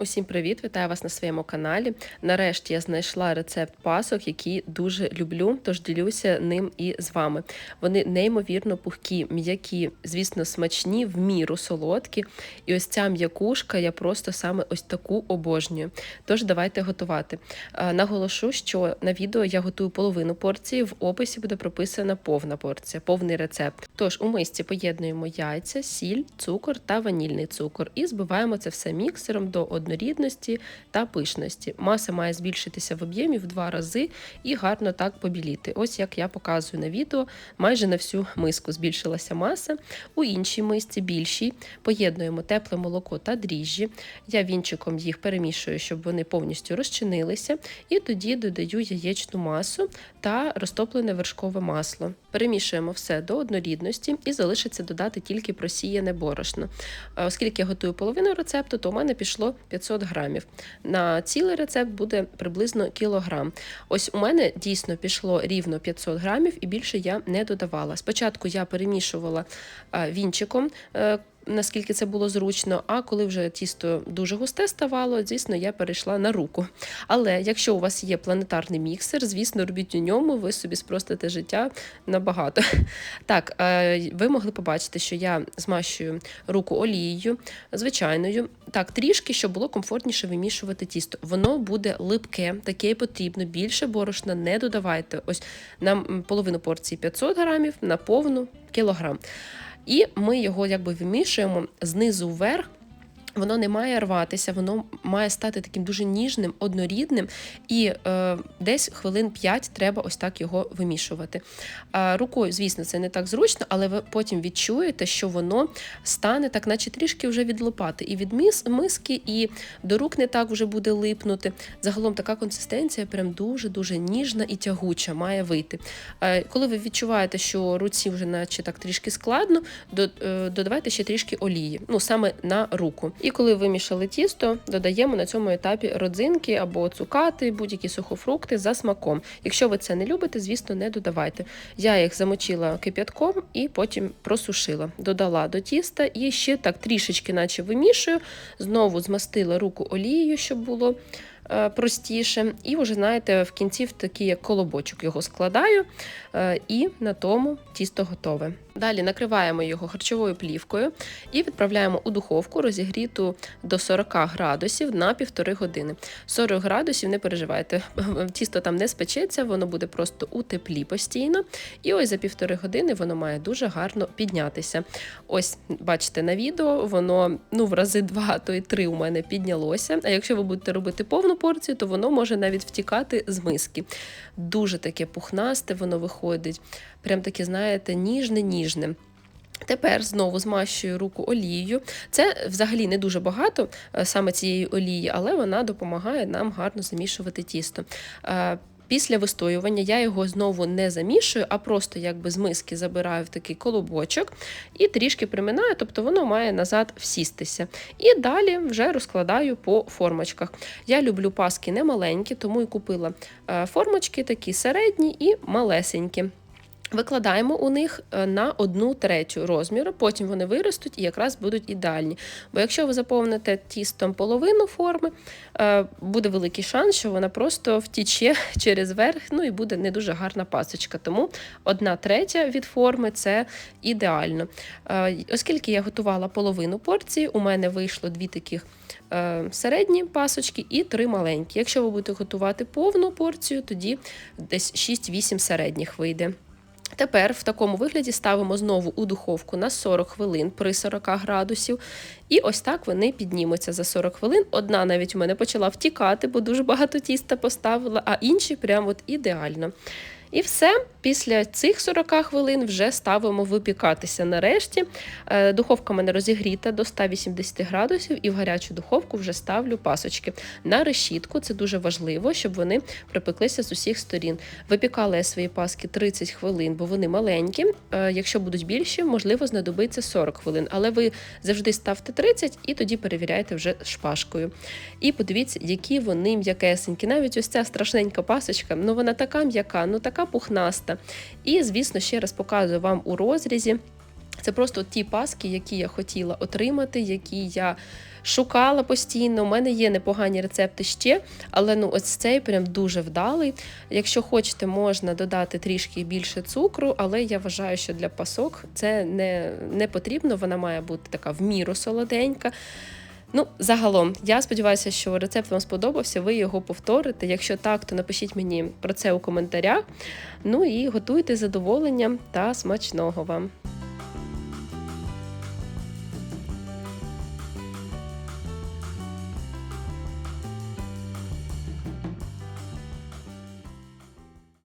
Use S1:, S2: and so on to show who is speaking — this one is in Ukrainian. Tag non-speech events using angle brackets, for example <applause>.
S1: Усім привіт! Вітаю вас на своєму каналі. Нарешті я знайшла рецепт пасок, який дуже люблю, тож ділюся ним і з вами. Вони неймовірно пухкі, м'які, звісно, смачні, в міру солодкі. І ось ця м'якушка я просто саме ось таку обожнюю. Тож давайте готувати. Е, Наголошу, що на відео я готую половину порції, в описі буде прописана повна порція, повний рецепт. Тож у мисці поєднуємо яйця, сіль, цукор та ванільний цукор і збиваємо це все міксером до однорідності та пишності. Маса має збільшитися в об'ємі в два рази і гарно так побіліти. Ось як я показую на відео, майже на всю миску збільшилася маса. У іншій мисці більшій поєднуємо тепле молоко та дріжджі. Я вінчиком їх перемішую, щоб вони повністю розчинилися, і тоді додаю яєчну масу та розтоплене вершкове масло. Перемішуємо все до однорідності і залишиться додати тільки просіяне борошно. Е, Оскільки я готую половину рецепту, то у мене пішло 500 грамів. На цілий рецепт буде приблизно кілограм. Ось у мене дійсно пішло рівно 500 грамів і більше я не додавала. Спочатку я перемішувала е, вінчиком. Наскільки це було зручно, а коли вже тісто дуже густе ставало, звісно, я перейшла на руку. Але якщо у вас є планетарний міксер, звісно, робіть у ньому, ви собі спростите життя набагато. Так, е, ви могли побачити, що я змащую руку олією, звичайною. Так, трішки, щоб було комфортніше вимішувати тісто. Воно буде липке, таке і потрібно. Більше борошна не додавайте. Ось на половину порції 500 грамів, на повну кілограм. І ми його якби вимішуємо знизу вверх. Воно не має рватися, воно має стати таким дуже ніжним, однорідним, і е, десь хвилин 5 треба ось так його вимішувати. Е, рукою, звісно, це не так зручно, але ви потім відчуєте, що воно стане так, наче трішки вже від лопати. І від мис, миски, і до рук не так вже буде липнути. Загалом така консистенція прям дуже-дуже ніжна і тягуча має вийти. Е, коли ви відчуваєте, що руці вже наче так трішки складно, е, додавайте ще трішки олії, ну саме на руку. І коли вимішали тісто, додаємо на цьому етапі родзинки або цукати, будь-які сухофрукти за смаком. Якщо ви це не любите, звісно, не додавайте. Я їх замочила кип'ятком і потім просушила. Додала до тіста і ще так трішечки, наче вимішую, знову змастила руку олією, щоб було простіше. І вже, знаєте, в кінці в такий як колобочок його складаю, е, і на тому тісто готове. Далі накриваємо його харчовою плівкою і відправляємо у духовку розігріту до 40 градусів на півтори години. 40 градусів, не переживайте, <laughs> тісто там не спечеться, воно буде просто у теплі постійно. І ось за півтори години воно має дуже гарно піднятися. Ось, бачите, на відео воно ну, в рази два, то й три у мене піднялося. А якщо ви будете робити повну порцію, то воно може навіть втікати з миски. Дуже таке пухнасте, воно виходить. Прям таке, знаєте, ніжне-ніжне. Тепер знову змащую руку олією. Це взагалі не дуже багато е, саме цієї олії, але вона допомагає нам гарно замішувати тісто. Після вистоювання я його знову не замішую, а просто якби з миски забираю в такий колобочок і трішки приминаю, тобто воно має назад всістися. І далі вже розкладаю по формочках. Я люблю паски не маленькі, тому і купила е, формочки такі середні і малесенькі. Викладаємо у них е, на одну третю розміру, потім вони виростуть і якраз будуть ідеальні. Бо якщо ви заповните тістом половину форми, е, буде великий шанс, що вона просто втіче <laughs> через верх, ну і буде не дуже гарна пасочка. Тому одна третя від форми це ідеально. Е, Оскільки я готувала половину порції, у мене вийшло дві таких середні пасочки і три маленькі. Якщо ви будете готувати повну порцію, тоді десь 6-8 середніх вийде. Тепер в такому вигляді ставимо знову у духовку на 40 хвилин при 40 градусів. І ось так вони піднімуться за 40 хвилин. Одна навіть у мене почала втікати, бо дуже багато тіста поставила, а інші прям от ідеально. І все, після цих 40 хвилин вже ставимо випікатися нарешті. Е, Духовка в мене розігріта до 180 градусів, і в гарячу духовку вже ставлю пасочки. На решітку це дуже важливо, щоб вони припеклися з усіх сторін. Випікала я свої паски 30 хвилин, бо вони маленькі. Е, Якщо будуть більші, можливо, знадобиться 40 хвилин. Але ви завжди ставте 30 і тоді перевіряйте вже шпажкою. І подивіться, які вони м'якесенькі. Навіть ось ця страшненька пасочка, ну вона така м'яка, ну така пухнаста. І, звісно, ще раз показую вам у розрізі. Це просто ті паски, які я хотіла отримати, які я шукала постійно. У мене є непогані рецепти ще, але ну ось цей прям дуже вдалий. Якщо хочете, можна додати трішки більше цукру, але я вважаю, що для пасок це не, не потрібно. Вона має бути така в міру солоденька. Ну, загалом, я сподіваюся, що рецепт вам сподобався, ви його повторите. Якщо так, то напишіть мені про це у коментарях. Ну і готуйте задоволенням та смачного вам.